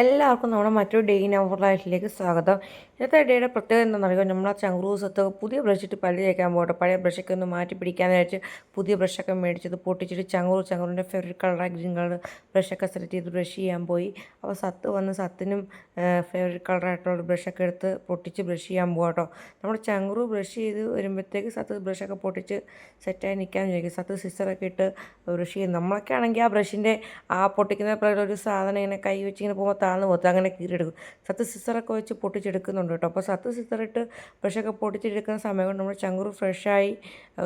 എല്ലാവർക്കും നമ്മുടെ മറ്റൊരു ഡേ ഇൻ അവർ ലൈഫിലേക്ക് സ്വാഗതം. ഇന്നത്തെ ഡേയുടെ പ്രത്യേകത എന്താണെന്നറിയോ നമ്മൾ ആ ചങ്ക്രൂസത്ത് പുതിയ ബ്രഷ് ഇട്ട് പല്ല് തേക്കാൻ പോകട്ടെ. പഴയ ബ്രഷൊക്കെ ഒന്ന് മാറ്റി പിടിക്കാന്ന് വെച്ച് പുതിയ ബ്രഷൊക്കെ മേടിച്ചത് പൊട്ടിച്ചിട്ട് ചങ്കൂർ ചങ്കൂറിന്റെ ഫേവറേറ്റ് കളറായ ഗ്രീൻ കളർ ബ്രഷൊക്കെ സെലക്ട് ചെയ്ത് ബ്രഷ് ചെയ്യാൻ പോയി. അപ്പോൾ സത്ത് വന്ന് സത്തിനും ഫേവറേറ്റ് കളറായിട്ടുള്ള ബ്രഷൊക്കെ എടുത്ത് പൊട്ടിച്ച് ബ്രഷ് ചെയ്യാൻ പോകട്ടോ കേട്ടോ നമ്മുടെ ചങ്കൂർ ബ്രഷ് ചെയ്ത് വരുമ്പോഴത്തേക്ക് സത്ത് ബ്രഷൊക്കെ പൊട്ടിച്ച് സെറ്റായി നിൽക്കാൻ ചോദിക്കും സത്ത് സിസ്റ്ററൊക്കെ ഇട്ട് ബ്രഷ് ചെയ്യും. നമ്മളൊക്കെ ആണെങ്കിൽ ആ ബ്രഷിന്റെ ആ പൊട്ടിക്കുന്ന ഒരു സാധനം ഇങ്ങനെ കൈ വെച്ച് ഇങ്ങനെ പോകുമ്പോൾ താഴ്ന്നു പോകത്ത് അങ്ങനെ കീറിയെടുക്കും. സത്ത് സിസ്റ്ററൊക്കെ വെച്ച് പൊട്ടിച്ചെടുക്കുന്നുണ്ട് കേട്ടോ. അപ്പോൾ സത്ത് സിസറിട്ട് ബ്രഷൊക്കെ പൊട്ടിച്ചെടുക്കുന്ന സമയം കൊണ്ട് നമ്മൾ ചങ്കൂർ ഫ്രഷായി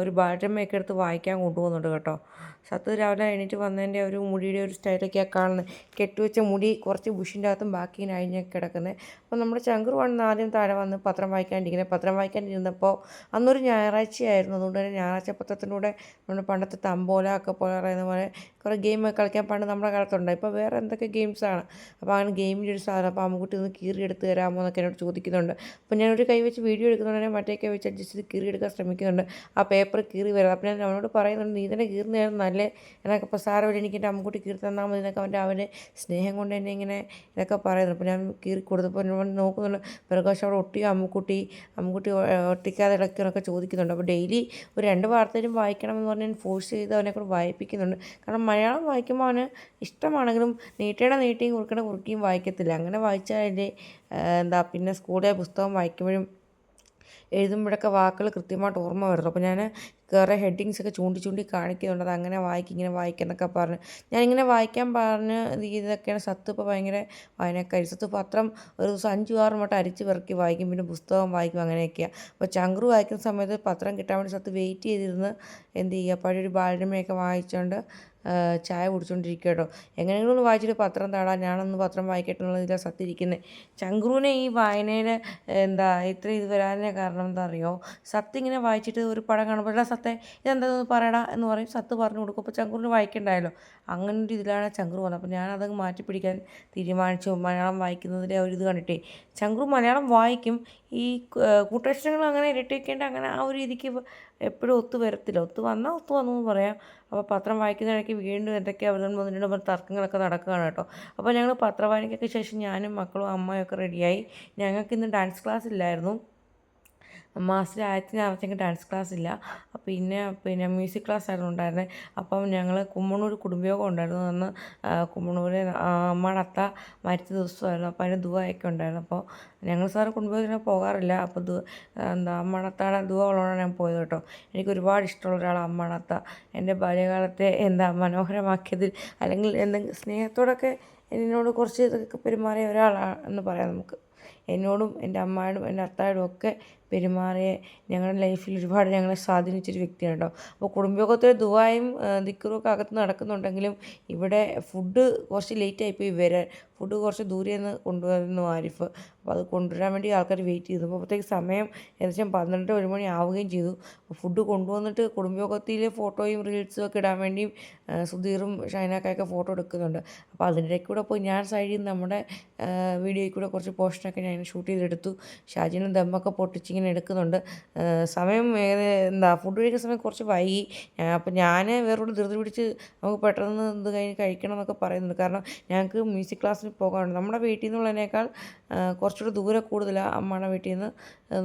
ഒരു ബാറ്റമ്മയൊക്കെ എടുത്ത് വായിക്കാൻ കൊണ്ടുപോകുന്നുണ്ട് കേട്ടോ. സത്ത് രാവിലെ എണീറ്റ് വന്നതിന്റെ ഒരു മുടിയുടെ ഒരു സ്റ്റൈലൊക്കെയാണ് കാണുന്നത് കെട്ടിവെച്ച മുടി കുറച്ച് ബുഷിന്റെ അകത്തും ബാക്കി അഴിഞ്ഞൊക്കെ കിടക്കുന്നത് അപ്പോൾ നമ്മുടെ ചങ്കൂർ വന്ന് ആദ്യം താഴെ വന്ന് പത്രം വായിക്കാണ്ടിരിക്കുന്നത് പത്രം വായിക്കാണ്ടിരുന്നപ്പോൾ അന്നൊരു ഞായറാഴ്ചയായിരുന്നു. അതുകൊണ്ട് തന്നെ ഞായറാഴ്ച പത്രത്തിന്റെ കൂടെ നമ്മുടെ പണ്ടത്തെ തമ്പോല ഒക്കെ പോലെ പറയുന്ന പോലെ കുറേ ഗെയിം കളിക്കാൻ പണ്ട് നമ്മുടെ കാലത്തുണ്ട്. ഇപ്പോൾ വേറെ എന്തൊക്കെ ഗെയിംസാണ് അപ്പോൾ അങ്ങനെ ഗെയിമിന്റെ ഒരു സാധനം. അപ്പോൾ അമ്മുക്കുട്ടി ഒന്ന് കീറി എടുത്ത് തരാമോ എന്നൊക്കെ എന്നോട് ചോദിക്കുന്നുണ്ട്. അപ്പോൾ ഞാനൊരു കൈ വെച്ച് വീഡിയോ എടുക്കുന്നുണ്ടെങ്കിൽ മറ്റേ കൈ വെച്ച് അഡ്ജസ്റ്റ് ചെയ്ത് കീറി എടുക്കാൻ ശ്രമിക്കുന്നുണ്ട്. ആ പേപ്പർ കീറി വരാം. അപ്പോൾ ഞാൻ അവനോട് പറയുന്നുണ്ട് നീ തന്നെ കീറുന്നതാണ് നല്ലേ? എന്നൊക്കെ അപ്പോൾ സാറ് വഴി എനിക്ക് എന്റെ അമ്മുക്കുട്ടി കീറി തന്നാൽ മതി എന്നൊക്കെ അവന്റെ അവന്റെ സ്നേഹം കൊണ്ട് എന്നെ ഇങ്ങനെ ഇതൊക്കെ പറയുന്നു അപ്പോൾ ഞാൻ കീറി കൊടുത്തപ്പോൾ എന്നോട് നോക്കുന്നുണ്ട്. പ്രകാശം അവിടെ ഒട്ടിയോ അമ്മുക്കുട്ടി? അമ്മുക്കുട്ടി ഒട്ടിക്കാതെ ഇടയ്ക്കുന്നൊക്കെ ചോദിക്കുന്നുണ്ട്. അപ്പോൾ ഡെയിലി ഒരു രണ്ട് വാർത്തയിലും വായിക്കണമെന്ന് പറഞ്ഞ് ഞാൻ ഫോഴ്സ് ചെയ്ത് അവനെ കൂടെ വായിപ്പിക്കുന്നുണ്ട്. കാരണം മലയാളം വായിക്കുമ്പോൾ അവന് ഇഷ്ടമാണെങ്കിലും നീട്ടിയുടെ നീട്ടിയും കുറുക്കണ കുറുക്കിയും വായിക്കത്തില്ല. അങ്ങനെ അതിന്റെ എന്താ പിന്നെ സ്കൂളിലെ പുസ്തകം വായിക്കുമ്പോഴും എഴുതുമ്പോഴൊക്കെ വാക്കുകൾ കൃത്യമായിട്ട് ഓർമ്മ വരുള്ളൂ അപ്പോൾ ഞാൻ കുറേ ഹെഡിങ്സ് ഒക്കെ ചൂണ്ടി ചൂണ്ടി കാണിക്കുന്നുണ്ട്. അത് അങ്ങനെ വായിക്കും ഇങ്ങനെ വായിക്കുക എന്നൊക്കെ പറഞ്ഞ്. ഞാനിങ്ങനെ വായിക്കാൻ പറഞ്ഞ് ഇത് ഇതൊക്കെയാണ്. സത്ത് ഇപ്പോൾ ഭയങ്കര വായനക്കാരി സത്ത് പത്രം ഒരു ദിവസം അഞ്ചു ആറ് വട്ടം അരിച്ച് പെറുക്കി വായിക്കും. പിന്നെ പുസ്തകം വായിക്കും അങ്ങനെയൊക്കെയാണ് അപ്പോൾ ചങ്കറു വായിക്കുന്ന സമയത്ത് പത്രം കിട്ടാൻ വേണ്ടി സത്ത് വെയിറ്റ് ചെയ്തിരുന്ന് എന്ത് ചെയ്യുക? പഴയൊരു ബാലരമയൊക്കെ വായിച്ചുകൊണ്ട് ചായ കുടിച്ചുകൊണ്ടിരിക്കുക കേട്ടോ. എങ്ങനെയെങ്കിലും ഒന്ന് വായിച്ചിട്ട് പത്രം താടാ. ഞാനൊന്ന് പത്രം വായിക്കട്ടെ എന്നുള്ള ഇതിലാണ് സത്തിരിക്കുന്നത് ചങ്ക്രുവിനെ ഈ വായനയിൽ എന്താ ഇത്ര ഇത് വരാനേ കാരണം എന്താ അറിയോ? സത്ത് ഇങ്ങനെ വായിച്ചിട്ട് ഒരു പടം കാണുമ്പോൾ എടാ സത്തെ ഇതെന്താണെന്ന് പറയടാ എന്ന് പറയും. സത്ത് പറഞ്ഞു കൊടുക്കും. അപ്പോൾ ചങ്കുറിന് വായിക്കണ്ടായല്ലോ. അങ്ങനെ ഒരു ഇതിലാണ് ചങ്കുർ വന്നത്. അപ്പോൾ ഞാനത് മാറ്റി പിടിക്കാൻ തീരുമാനിച്ചു. മലയാളം വായിക്കുന്നതിന്റെ ഒരു ഇത് കണ്ടിട്ടേ. ചങ്കുർ മലയാളം വായിക്കും. ഈ കൂട്ടക്ഷരങ്ങൾ അങ്ങനെ ഇരട്ടി വയ്ക്കേണ്ട അങ്ങനെ ആ ഒരു രീതിക്ക് എപ്പോഴും ഒത്തു വരത്തില്ല. ഒത്തു വന്നാൽ ഒത്തു വന്നു എന്ന് പറയാം. അപ്പോൾ പത്രം വായിക്കുന്ന വീണ്ടും എന്തൊക്കെ അവർ വന്നിട്ടുണ്ട് തർക്കങ്ങളൊക്കെ നടക്കുകയാണ് കേട്ടോ. അപ്പോൾ ഞങ്ങൾ പത്രവായനയ്ക്കൊക്കെ ശേഷം ഞാനും മക്കളും അമ്മയൊക്കെ റെഡിയായി ഞങ്ങൾക്ക് ഇന്ന് ഡാൻസ് ക്ലാസ് ഇല്ലായിരുന്നു. മാസത്തിൽ ആയിരത്തി ഞായറാഴ്ചയ്ക്ക് ഡാൻസ് ക്ലാസ് ഇല്ല. പിന്നെ പിന്നെ മ്യൂസിക് ക്ലാസ് ആയിരുന്നു ഉണ്ടായിരുന്നത് അപ്പം ഞങ്ങൾ കുമ്മണൂർ കുടുംബയോഗം ഉണ്ടായിരുന്നു. അന്ന് കുമ്മണൂർ അമ്മയുടെ മരിച്ച ദിവസമായിരുന്നു. അപ്പോൾ അതിന് ദുവായൊക്കെ ഉണ്ടായിരുന്നു. അപ്പോൾ ഞങ്ങൾ സാറ് കുടുംബയോഗത്തിന് പോകാറില്ല. അപ്പോൾ ദു എന്താ അമ്മയുടെ അത്തയുടെ ദുവ ഞാൻ പോയത് കേട്ടോ. എനിക്ക് ഒരുപാട് ഇഷ്ടമുള്ള ഒരാളാണ് അമ്മയുടെ എന്റെ ബാല്യകാലത്തെ എന്താ മനോഹരമാക്കിയതിൽ അല്ലെങ്കിൽ എന്തെങ്കിലും സ്നേഹത്തോടൊക്കെ എന്നോട് കുറച്ച് ഇതൊക്കെ പെരുമാറിയ ഒരാളാണ് എന്ന് പറയാം നമുക്ക്. എന്നോടും എന്റെ അമ്മായോടും എന്റെ അത്തായോടും ഒക്കെ പെരുമാറിയ ഞങ്ങളുടെ ലൈഫിൽ ഒരുപാട് ഞങ്ങളെ സ്വാധീനിച്ചൊരു വ്യക്തിയാണ് കേട്ടോ. അപ്പോൾ കുടുംബയോഗത്തിൽ ദുബായും ദിക്കറും ഒക്കെ അകത്ത് നടക്കുന്നുണ്ടെങ്കിലും ഇവിടെ ഫുഡ് കുറച്ച് ലേറ്റായിപ്പോയി വരാൻ ഫുഡ് കുറച്ച് ദൂരെ നിന്ന് കൊണ്ടുവരുന്നു ആരിഫ്. അപ്പോൾ അത് കൊണ്ടുവരാൻ വേണ്ടി ആൾക്കാർ വെയിറ്റ് ചെയ്തു. അപ്പോഴത്തേക്ക് സമയം ഏകദേശം പന്ത്രണ്ട് ഒരു മണി ആവുകയും ചെയ്തു. ഫുഡ് കൊണ്ടുവന്നിട്ട് കുടുംബയോഗത്തിലെ ഫോട്ടോയും റീൽസും ഒക്കെ ഇടാൻ വേണ്ടിയും സുധീറും ഷൈനാക്കൊക്കെ ഫോട്ടോ എടുക്കുന്നുണ്ട്. അപ്പോൾ അതിന്റെ കൂടെ പോയി ഞാൻ സൈഡിൽ നമ്മുടെ വീഡിയോയിൽ കൂടെ കുറച്ച് പോർഷനൊക്കെ ഞാൻ ഷൂട്ട് ചെയ്തെടുത്തു. ഷാജിനും ദമ്മൊക്കെ പൊട്ടിച്ചിങ്ങനെ എടുക്കുന്നുണ്ട്. സമയം എന്താ ഫുഡ് കഴിക്കുന്ന സമയം കുറച്ച് വൈകി. അപ്പം ഞാൻ വേറൊരു ധൃതി പിടിച്ച് നമുക്ക് പെട്ടെന്ന് ഇത് കഴിഞ്ഞ് കഴിക്കണം എന്നൊക്കെ പറയുന്നുണ്ട്. കാരണം ഞങ്ങൾക്ക് മ്യൂസിക് ക്ലാസ്സിൽ പോകാനുണ്ട്. നമ്മുടെ വീട്ടിൽ നിന്നുള്ളതിനേക്കാൾ കുറച്ചുകൂടെ ദൂരെ കൂടുതലാണ് അമ്മയുടെ വീട്ടിൽ നിന്ന്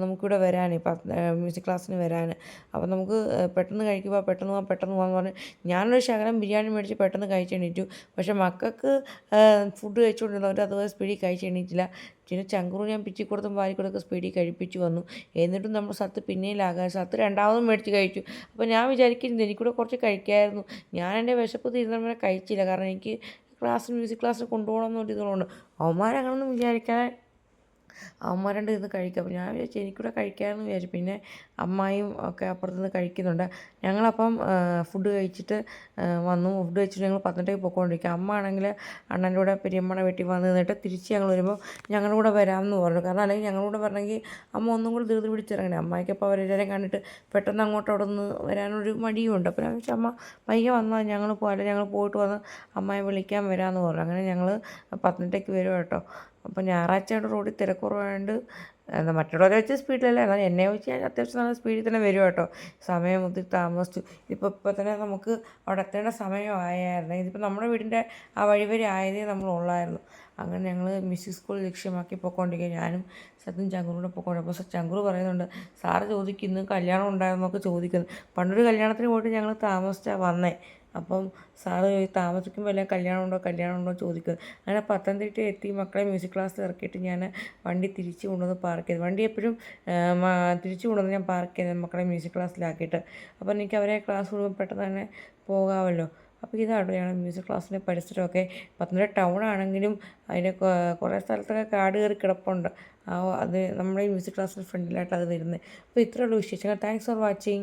നമുക്കിവിടെ വരാൻ ഇപ്പം മ്യൂസിക് ക്ലാസ്സിന് വരാൻ അപ്പം നമുക്ക് പെട്ടെന്ന് കഴിക്കുമ്പോൾ പെട്ടെന്ന് പോകാം പെട്ടെന്ന് പോകാമെന്ന് പറഞ്ഞ് ഞാനൊരു ശകലം ബിരിയാണി മേടിച്ച് പെട്ടെന്ന് കഴിച്ചെണീറ്റു. പക്ഷേ മക്കൾക്ക് ഫുഡ് കഴിച്ചുകൊണ്ടിരുന്നവർ അതുപോലെ സ്പീഡിൽ കഴിച്ചെണീറ്റില്ല. പിന്നെ ചങ്കുറു ഞാൻ പിച്ചി കൊടുത്തും വാരി കൊടുത്ത് സ്പീഡിൽ കഴിപ്പിച്ച് വന്നു. എന്നിട്ടും നമ്മൾ സത്ത് പിന്നെയിലാകാൻ സത്ത് രണ്ടാമതും മേടിച്ച് കഴിച്ചു. അപ്പോൾ ഞാൻ വിചാരിക്കുന്നത് എനിക്കൂടെ കുറച്ച് കഴിക്കായിരുന്നു. ഞാൻ എന്റെ വിശപ്പ് തീരുന്നവരെ കഴിച്ചില്ല. കാരണം എനിക്ക് ക്ലാസ് മ്യൂസിക് ക്ലാസ്സിൽ കൊണ്ടുപോകണം എന്നൊരു ഇതുകൊണ്ട് അവന്മാരങ്ങനൊന്നും വിചാരിക്കാതെ അവന്മാരുടെ ഇത് കഴിക്കുക അപ്പോൾ ഞാൻ വിചാരിച്ചു എനിക്കൂടെ കഴിക്കാമെന്ന് വിചാരിച്ചു. പിന്നെ അമ്മായും ഒക്കെ അപ്പുറത്തു നിന്ന് കഴിക്കുന്നുണ്ട്. ഞങ്ങളപ്പം ഫുഡ് കഴിച്ചിട്ട് വന്നു. ഫുഡ് കഴിച്ചിട്ട് ഞങ്ങൾ പത്തനംതിട്ടയ്ക്ക് പോയിക്കൊണ്ടിരിക്കുക അമ്മ ആണെങ്കിൽ അണ്ണന്റെ കൂടെ പെരിയമ്മയുടെ വീട്ടിൽ വന്ന് നിന്നിട്ട് തിരിച്ച് ഞങ്ങൾ വരുമ്പോൾ ഞങ്ങളുടെ കൂടെ വരാമെന്ന് പറഞ്ഞു. കാരണം അല്ലെങ്കിൽ ഞങ്ങളുടെ കൂടെ വരണമെങ്കിൽ അമ്മ ഒന്നും കൂടി ധൃതി പിടിച്ചിറങ്ങണേ. അമ്മയ്ക്കപ്പോൾ അവരെല്ലാവരും കണ്ടിട്ട് പെട്ടെന്ന് അങ്ങോട്ട് അവിടെ നിന്ന് വരാനൊരു മടിയുണ്ട്. അപ്പോൾ ഞാൻ അമ്മ പയ്യെ വന്നാൽ ഞങ്ങൾ പോകാം ഞങ്ങൾ പോയിട്ട് വന്ന് അമ്മയെ വിളിക്കാൻ വരാമെന്ന് പറഞ്ഞു. അങ്ങനെ ഞങ്ങൾ പത്തനംതിട്ടയ്ക്ക് വരും കേട്ടോ. അപ്പോൾ ഞായറാഴ്ച റോഡിൽ തിരക്ക് കുറവായതുകൊണ്ട് എന്താ മറ്റുള്ളവരെ വെച്ച് സ്പീഡിലല്ല എന്നാൽ എന്നെ വെച്ച് ഞാൻ അത്യാവശ്യം നല്ല സ്പീഡിൽ തന്നെ വരും കേട്ടോ. സമയം ഒത്തിരി താമസിച്ചു. ഇപ്പോൾ ഇപ്പോൾ തന്നെ നമുക്ക് അവിടെ എത്തേണ്ട സമയമായായിരുന്നു ഇതിപ്പോൾ നമ്മുടെ വീടിന്റെ ആ വഴി വരെ ആയതേ നമ്മൾ ഉള്ളായിരുന്നു. അങ്ങനെ ഞങ്ങൾ മിസ്സി സ്കൂൾ ലക്ഷ്യമാക്കി പോയിക്കൊണ്ടിരിക്കുക ഞാനും സത്യം ചങ്കുറൂടെ പൊയ്ക്കൊണ്ട് അപ്പോൾ ചങ്കുറു പറയുന്നുണ്ട് സാറ് ചോദിക്കുന്നു കല്യാണം ഉണ്ടായിരുന്നൊക്കെ ചോദിക്കുന്നു. പണ്ടൊരു കല്യാണത്തിന് പോയിട്ട് ഞങ്ങൾ താമസിച്ചാണ് വന്നേ. അപ്പം സാറ് താമസിക്കുമ്പോൾ എല്ലാം കല്യാണം ഉണ്ടോ കല്യാണം ഉണ്ടോ ചോദിക്കും അങ്ങനെ പത്തനംതിട്ട എത്തി മക്കളെ മ്യൂസിക് ക്ലാസ്സിൽ ഇറക്കിയിട്ട് ഞാൻ വണ്ടി തിരിച്ച് കൊണ്ടുവന്ന് പാർക്ക് ചെയ്തു. വണ്ടി എപ്പോഴും തിരിച്ച് കൊണ്ടുവന്ന് ഞാൻ പാർക്ക് ചെയ്തത് മക്കളെ മ്യൂസിക് ക്ലാസ്സിലാക്കിയിട്ട് അപ്പം എനിക്ക് അവരെ ക്ലാസ് കൊടുക്കുമ്പോൾ പെട്ടെന്ന് തന്നെ പോകാമല്ലോ. അപ്പോൾ ഇതാണ് ഞങ്ങൾ മ്യൂസിക് ക്ലാസ്സിന്റെ പരിസരമൊക്കെ. പത്തനംതിട്ട ടൗൺ ആണെങ്കിലും അതിന്റെ കുറേ സ്ഥലത്തൊക്കെ കാട് കയറി കിടപ്പുണ്ട്. ആ അത് നമ്മുടെ മ്യൂസിക് ക്ലാസ്സിന്റെ ഫ്രണ്ടിലായിട്ട് അത് വരുന്നത്. അപ്പോൾ ഇത്രയുള്ള വിശേഷങ്ങൾ. Thanks for watching